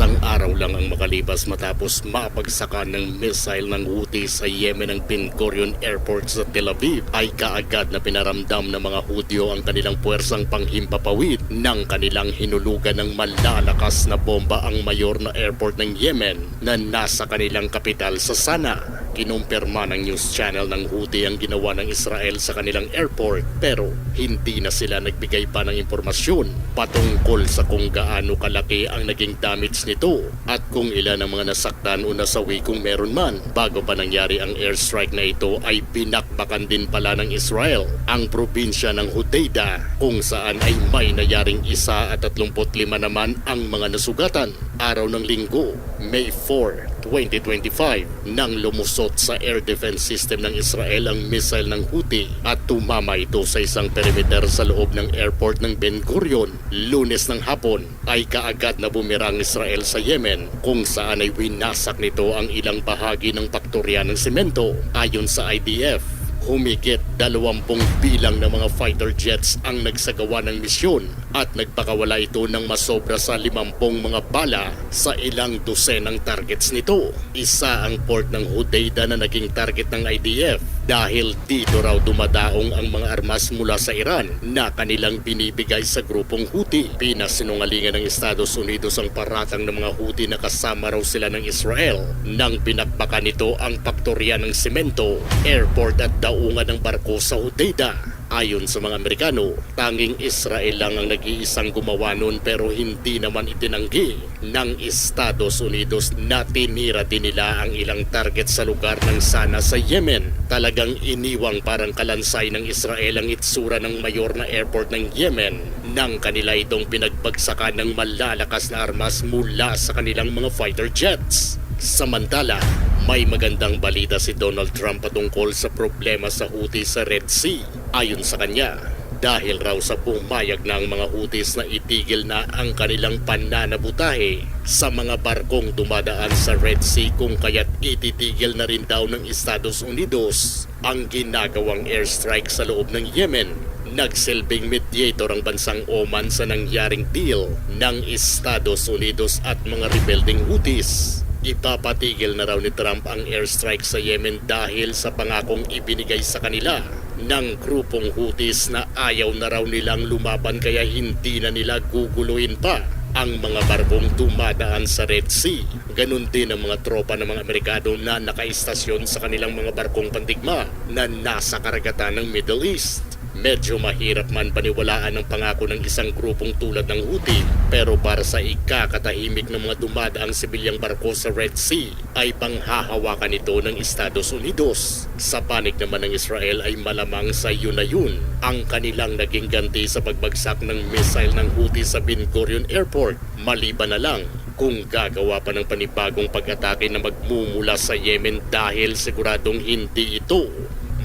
Isang araw lang ang makalipas matapos mapagsakan ng missile ng Houthi sa Yemen ang Ben Gurion Airport sa Tel Aviv ay kaagad na pinaramdam ng mga Hudyo ang kanilang puwersang panghimpapawid ng kanilang hinulugan ng malalakas na bomba ang mayor na airport ng Yemen na nasa kanilang kapital sa Sana. Kinumpirma ng news channel ng Houthi ang ginawa ng Israel sa kanilang airport pero hindi na sila nagbigay pa ng impormasyon patungkol sa kung gaano kalaki ang naging damage nito at kung ilan ang mga nasaktan o nasawi kung meron man. Bago pa nangyari ang airstrike na ito ay binakbakan din pala ng Israel ang probinsya ng Hodeida kung saan ay may nayaring isa at 35 naman ang mga nasugatan. Araw ng linggo, May 4, 2025 nang lumusot sa air defense system ng Israel ang missile ng Houthi at tumama ito sa isang perimeter sa loob ng airport ng Ben Gurion. Lunes ng hapon ay kaagad na bumirang Israel sa Yemen kung saan ay winasak nito ang ilang bahagi ng paktorya ng semento ayon sa IDF. Humigit dalawampung bilang ng mga fighter jets ang nagsagawa ng misyon at nagpakawala ito ng masobra sa limampung mga bala sa ilang dosenang targets nito. Isa ang port ng Hodeida na naging target ng IDF dahil dito raw dumadaong ang mga armas mula sa Iran na kanilang binibigay sa grupong Houthi. Pinasinungalingan ng Estados Unidos ang paratang ng mga Houthi na kasama raw sila ng Israel nang binakbakan nito ang paktorya ng semento, airport at daungan ng barko sa Hodeida. Ayon sa mga Amerikano, tanging Israel lang ang nag-iisang gumawa nun pero hindi naman itinanggi ng Estados Unidos na tinira din nila ang ilang target sa lugar ng Sana sa Yemen. Talagang iniwang parang kalansay ng Israel ang itsura ng mayor na airport ng Yemen nang kanila itong pinagbagsakan ng malalakas na armas mula sa kanilang mga fighter jets. Samantala, may magandang balita si Donald Trump patungkol sa problema sa Houthi sa Red Sea. Ayon sa kanya, dahil raw sa pumayag ng mga Houthis na itigil na ang kanilang pananabutahe sa mga barkong dumadaan sa Red Sea kung kaya't ititigil na rin daw ng Estados Unidos ang ginagawang airstrike sa loob ng Yemen Nagsilbing mediator ang bansang Oman sa nangyaring deal ng Estados Unidos at mga rebelding Houthis. Ipapatigil na raw ni Trump ang airstrike sa Yemen dahil sa pangakong ibinigay sa kanila ng grupong Houthis na ayaw na raw nilang lumaban kaya hindi na nila guguluhin pa ang mga barkong dumadaan sa Red Sea. Ganon din ang mga tropa ng mga Amerikano na nakaistasyon sa kanilang mga barkong pandigma na nasa karagatan ng Middle East. Medyo mahirap man paniwalaan ang pangako ng isang grupong tulad ng Houthi pero para sa ikakatahimik ng mga dumadaang sibilyang barko sa Red Sea ay panghahawakan ito ng Estados Unidos. Sa panig naman ng Israel ay malamang sa yun na yun ang kanilang naging ganti sa pagbagsak ng missile ng Houthi sa Ben Gurion Airport. Maliban na lang kung gagawa pa ng panibagong pag-atake na magmumula sa Yemen dahil siguradong hindi ito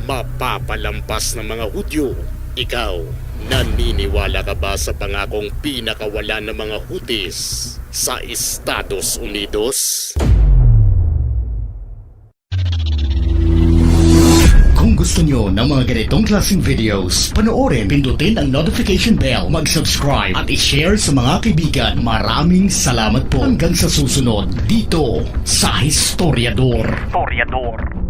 mapapalampas ng mga Hudyo. Ikaw, naniniwala ka ba sa pangakong pinakawalan ng mga Houthis sa Estados Unidos? Kung gusto nyo ng mga ganitong klaseng videos, panoorin, pindutin ang notification bell, mag-subscribe at i-share sa mga kaibigan. Maraming salamat po hanggang sa susunod dito sa Historiador. Historiador.